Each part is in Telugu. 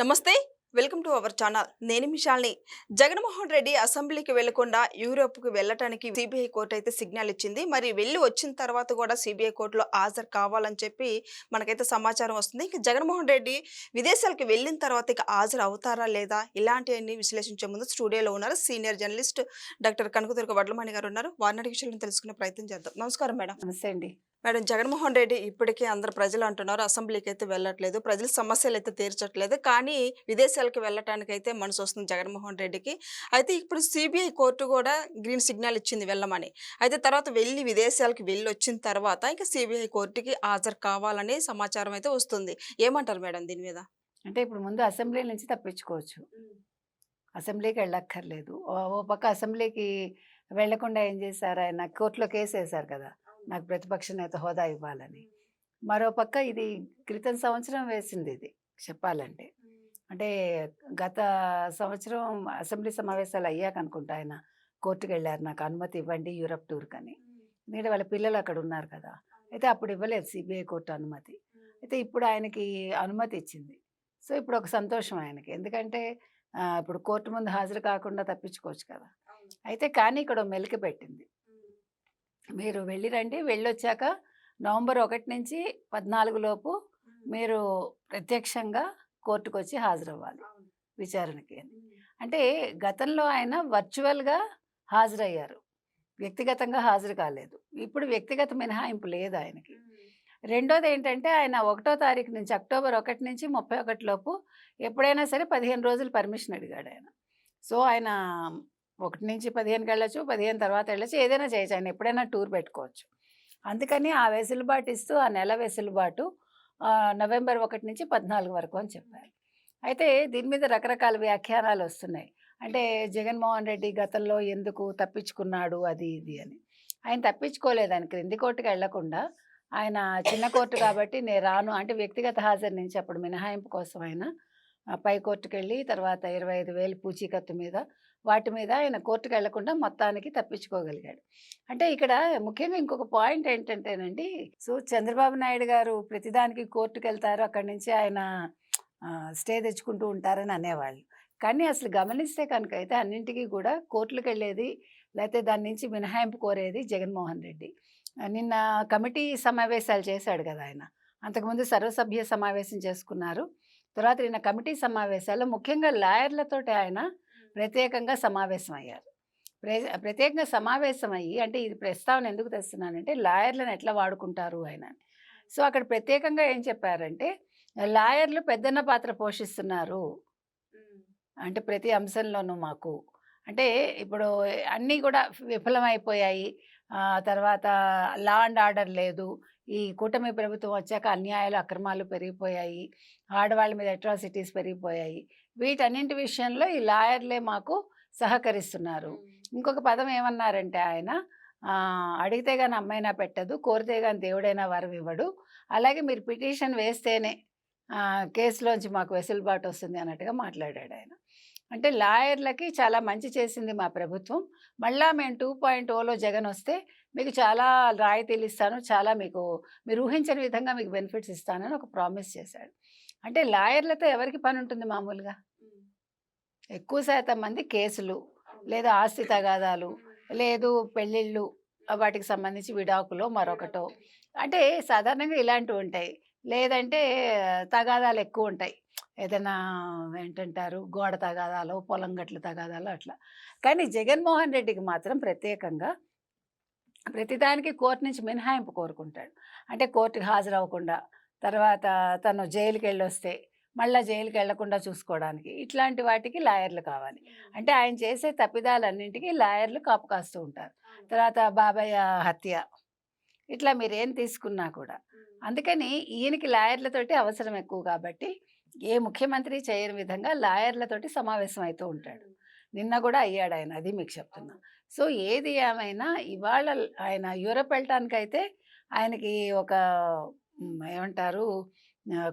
నమస్తే వెల్కమ్ టు అవర్ ఛానల్. నేను మిషాల్ని జగన్మోహన్ రెడ్డి అసెంబ్లీకి వెళ్ళకుండా యూరోప్కు వెళ్ళటానికి సిబిఐ కోర్టు అయితే సిగ్నల్ ఇచ్చింది. మరి వెళ్ళి వచ్చిన తర్వాత కూడా సిబిఐ కోర్టులో హాజరు కావాలని చెప్పి మనకైతే సమాచారం వస్తుంది. ఇంకా జగన్మోహన్ రెడ్డి విదేశాలకు వెళ్ళిన తర్వాత ఇక హాజరు అవుతారా లేదా? ఇలాంటివన్నీ విశ్లేషించే ముందు స్టూడియోలో ఉన్నారు senior journalist doctor Kanakadurga Vadlamani గారు ఉన్నారు. వారిని అడిగి విషయాలను తెలుసుకునే ప్రయత్నం చేద్దాం. నమస్కారం మేడం. నమస్తే అండి. మేడం జగన్మోహన్ రెడ్డి ఇప్పటికీ అందరు ప్రజలు అంటున్నారు అసెంబ్లీకి అయితే వెళ్ళట్లేదు ప్రజల సమస్యలు అయితే తీర్చట్లేదు కానీ విదేశాలకు వెళ్ళటానికి అయితే మనసు వస్తుంది జగన్మోహన్ రెడ్డికి. అయితే ఇప్పుడు సిబిఐ కోర్టు కూడా గ్రీన్ సిగ్నల్ ఇచ్చింది వెళ్ళమని. అయితే తర్వాత వెళ్ళి విదేశాలకు వెళ్ళి వచ్చిన తర్వాత ఇంకా సిబిఐ కోర్టుకి హాజరు కావాలని సమాచారం అయితే వస్తుంది. ఏమంటారు మేడం దీని మీద? అంటే ఇప్పుడు ముందు అసెంబ్లీ నుంచి తప్పించుకోవచ్చు. అసెంబ్లీకి వెళ్ళక్కర్లేదు. ఓ పక్క అసెంబ్లీకి వెళ్ళకుండా ఏం చేశారు ఆయన? కోర్టులో కేసు వేశారు కదా. నాకు ప్రతిపక్ష నేత హోదా ఇవ్వాలని. మరో పక్క ఇది క్రితం సంవత్సరం వేసింది ఇది చెప్పాలంటే. అంటే గత సంవత్సరం అసెంబ్లీ సమావేశాలు అయ్యాక అనుకుంటా ఆయన కోర్టుకు వెళ్ళారు నాకు అనుమతి ఇవ్వండి యూరప్ టూర్కి అని ఎందుకంటే వాళ్ళ పిల్లలు అక్కడ ఉన్నారు కదా. అయితే అప్పుడు ఇవ్వలేదు సిబిఐ కోర్టు అనుమతి. అయితే ఇప్పుడు ఆయనకి అనుమతి ఇచ్చింది. సో ఇప్పుడు ఒక సంతోషం ఆయనకి. ఎందుకంటే ఇప్పుడు కోర్టు ముందు హాజరు కాకుండా తప్పించుకోవచ్చు కదా. అయితే కానీ ఇక్కడ మెలిక పెట్టింది. మీరు వెళ్ళి రండి వెళ్ళొచ్చాక నవంబర్ ఒకటి నుంచి పద్నాలుగు లోపు మీరు ప్రత్యక్షంగా కోర్టుకు వచ్చి హాజరవ్వాలి విచారణకి అని. అంటే గతంలో ఆయన వర్చువల్గా హాజరయ్యారు. వ్యక్తిగతంగా హాజరు కాలేదు. ఇప్పుడు వ్యక్తిగత మినహాయింపు లేదు ఆయనకి. రెండోది ఏంటంటే ఆయన ఒకటో తారీఖు నుంచి అక్టోబర్ ఒకటి నుంచి ముప్పై ఒకటి లోపు ఎప్పుడైనా సరే పదిహేను రోజులు పర్మిషన్ అడిగాడు ఆయన. సో ఆయన ఒకటి నుంచి పదిహేనుకి వెళ్ళచ్చు పదిహేను తర్వాత వెళ్ళచ్చు ఏదైనా చేయొచ్చు ఆయన ఎప్పుడైనా టూర్ పెట్టుకోవచ్చు. అందుకని ఆ వెసులుబాటు ఇస్తూ ఆ నెల వెసులుబాటు నవంబర్ ఒకటి నుంచి పద్నాలుగు వరకు అని చెప్పారు. అయితే దీని మీద రకరకాల వ్యాఖ్యానాలు వస్తున్నాయి. అంటే జగన్మోహన్ రెడ్డి గతంలో ఎందుకు తప్పించుకున్నాడు అది ఇది అని. ఆయన తప్పించుకోలేదు ఆయన క్రింది కోర్టుకి వెళ్ళకుండా ఆయన చిన్న కోర్టు కాబట్టి నేను రాను అంటే వ్యక్తిగత హాజరు నుంచి అప్పుడు మినహాయింపు కోసం ఆయన పైకోర్టుకు పై వెళ్ళి తర్వాత ఇరవై ఐదు వేలు పూచీకత్తు మీద వాటి మీద ఆయన కోర్టుకు వెళ్ళకుండా మొత్తానికి తప్పించుకోగలిగాడు. అంటే ఇక్కడ ముఖ్యంగా ఇంకొక పాయింట్ ఏంటంటేనండి సో చంద్రబాబు నాయుడు గారు ప్రతిదానికి కోర్టుకు వెళ్తారు అక్కడి నుంచి ఆయన స్టే తెచ్చుకుంటూ ఉంటారని అనేవాళ్ళు. కానీ అసలు గమనిస్తే కనుక అయితే అన్నింటికీ కూడా కోర్టులకు వెళ్ళేది లేకపోతే దాని నుంచి మినహాయింపు కోరేది జగన్మోహన్ రెడ్డి. నిన్న కమిటీ సమావేశాలు చేశాడు కదా ఆయన. అంతకుముందు సర్వసభ్య సమావేశం చేసుకున్నారు. తర్వాత నిన్న కమిటీ సమావేశాల్లో ముఖ్యంగా లాయర్లతోటి ఆయన ప్రత్యేకంగా సమావేశం అయ్యారు ప్రే- ప్రత్యేకంగా సమావేశం అయ్యి అంటే ఇది ప్రస్తావన ఎందుకు తెస్తున్నానంటే లాయర్లను ఎట్లా వాడుకుంటారు ఆయన. సో అక్కడ ప్రత్యేకంగా ఏం చెప్పారంటే లాయర్లు పెద్దన్న పాత్ర పోషిస్తున్నారు. అంటే ప్రతి అంశంలోనూ మాకు. అంటే ఇప్పుడు అన్నీ కూడా విఫలమైపోయాయి. తర్వాత లా అండ్ ఆర్డర్ లేదు. ఈ కూటమి ప్రభుత్వం వచ్చాక అన్యాయాలు అక్రమాలు పెరిగిపోయాయి. ఆడవాళ్ళ మీద అట్రాసిటీస్ పెరిగిపోయాయి. వీటన్నింటి విషయంలో ఈ లాయర్లే మాకు సహకరిస్తున్నారు. ఇంకొక పదం ఏమన్నారంటే ఆయన అడిగితే కానీ అమ్మైనా పెట్టదు కోరితే కానీ దేవుడైనా వరం ఇవ్వడు. అలాగే మీరు పిటిషన్ వేస్తేనే కేసులోంచి మాకు వెసులుబాటు వస్తుంది అన్నట్టుగా మాట్లాడాడు ఆయన. అంటే లాయర్లకి చాలా మంచి చేసింది మా ప్రభుత్వం. మళ్ళా మేము టూ పాయింట్ ఓలో జగన్ వస్తే మీకు చాలా రాయితీలు ఇస్తాను చాలా మీకు మీరు ఊహించని విధంగా మీకు బెనిఫిట్స్ ఇస్తానని ఒక ప్రామిస్ చేశాడు. అంటే లాయర్లతో ఎవరికి పని ఉంటుంది మామూలుగా? ఎక్కువ శాతం మంది కేసులు లేదా ఆస్తి తగాదాలు లేదు పెళ్ళిళ్ళు వాటికి సంబంధించి విడాకులో మరొకటో. అంటే సాధారణంగా ఇలాంటివి ఉంటాయి. లేదంటే తగాదాలు ఎక్కువ ఉంటాయి. ఏదైనా ఏంటంటారు? గోడ తగాదాలు పొలం గట్ల తగాదాలు అట్లా. కానీ జగన్మోహన్ రెడ్డికి మాత్రం ప్రత్యేకంగా ప్రతిదానికి కోర్టు నుంచి మినహాయింపు కోరుకుంటాడు. అంటే కోర్టుకి హాజరవ్వకుండా తర్వాత తను జైలుకి వెళ్ళొస్తే మళ్ళీ జైలుకి వెళ్ళకుండా చూసుకోవడానికి ఇట్లాంటి వాటికి లాయర్లు కావాలి. అంటే ఆయన చేసే తప్పిదాలన్నింటికి లాయర్లు కాపు కాస్తూ ఉంటారు. తర్వాత బాబాయ్ హత్య ఇట్లా మీరు తీసుకున్నా కూడా. అందుకని ఈయనకి లాయర్లతోటి అవసరం ఎక్కువ కాబట్టి ఏ ముఖ్యమంత్రి చేయని విధంగా లాయర్లతోటి సమావేశం అవుతూ ఉంటాడు. నిన్న కూడా అయ్యాడు ఆయన అది మీకు చెప్తున్నా. సో ఏది ఏమైనా ఇవాళ ఆయన యూరప్ వెళ్ళటానికైతే ఆయనకి ఒక మ్, ఏమంటారు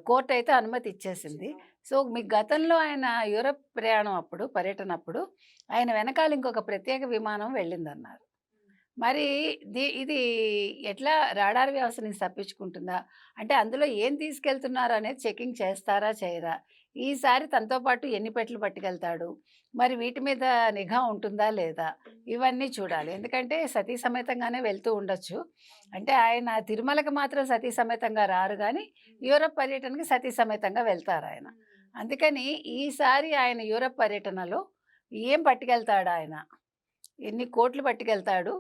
కోర్టు అయితే అనుమతి ఇచ్చేసింది. సో మీకు గతంలో ఆయన యూరప్ ప్రయాణం అప్పుడు పర్యటన అప్పుడు ఆయన వెనకాల ఇంకొక ప్రత్యేక విమానం వెళ్ళిందన్నారు. మరి దీ ఇది ఎట్లా రాడార్ వ్యవస్థ నుంచి తప్పించుకుంటుందా? అంటే అందులో ఏం తీసుకెళ్తున్నారు అనేది చెకింగ్ చేస్తారా చేయరా? ఈసారి తనతో పాటు ఎన్ని పెట్లు పట్టుకెళ్తాడు? మరి వీటి మీద నిఘా ఉంటుందా లేదా? ఇవన్నీ చూడాలి. ఎందుకంటే సతీ సమేతంగానే వెళ్తూ ఉండొచ్చు. అంటే ఆయన తిరుమలకి మాత్రం సతీ సమేతంగా రారు కానీ యూరప్ పర్యటనకి సతీ సమేతంగా వెళ్తారు ఆయన. అందుకని ఈసారి ఆయన యూరప్ పర్యటనలో ఏం పట్టుకెళ్తాడు ఆయన? ఎన్ని కోట్లు పట్టుకెళ్తాడు?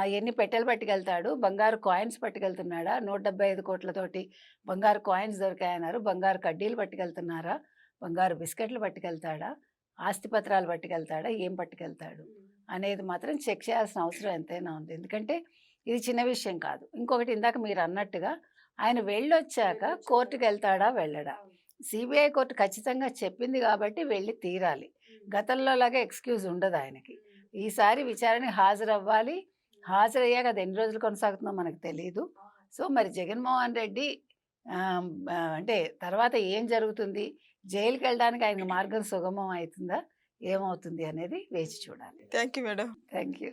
ఎన్ని పెట్టెలు పట్టుకెళ్తాడు. బంగారు కాయిన్స్ పట్టుకెళ్తున్నాడా? నూట డెబ్బై ఐదు కోట్లతోటి బంగారు కాయిన్స్ దొరికాయన్నారు. బంగారు కడ్డీలు పట్టుకెళ్తున్నారా? బంగారు బిస్కెట్లు పట్టుకెళ్తాడా? ఆస్తి పత్రాలు పట్టుకెళ్తాడా? ఏం పట్టుకెళ్తాడు? అనేది మాత్రం చెక్ చేయాల్సిన అవసరం ఎంతైనా ఉంది. ఎందుకంటే ఇది చిన్న విషయం కాదు. ఇంకొకటి ఇందాక మీరు అన్నట్టుగా ఆయన వెళ్ళొచ్చాక కోర్టుకు వెళ్తాడా వెళ్ళడా? సిబిఐ కోర్టు ఖచ్చితంగా చెప్పింది కాబట్టి వెళ్ళి తీరాలి. గతంలో లాగా ఎక్స్క్యూజ్ ఉండదు ఆయనకి. ఈసారి విచారణకి హాజరవ్వాలి. హాజరయ్యాక అది ఎన్ని రోజులు కొనసాగుతుందో మనకు తెలియదు సో మరి జగన్మోహన్ రెడ్డి అంటే తర్వాత ఏం జరుగుతుంది? జైలుకి వెళ్ళడానికి ఆయన మార్గం సుగమం అవుతుందా? ఏమవుతుంది అనేది వేచి చూడాలి. Thank you madam. Thank you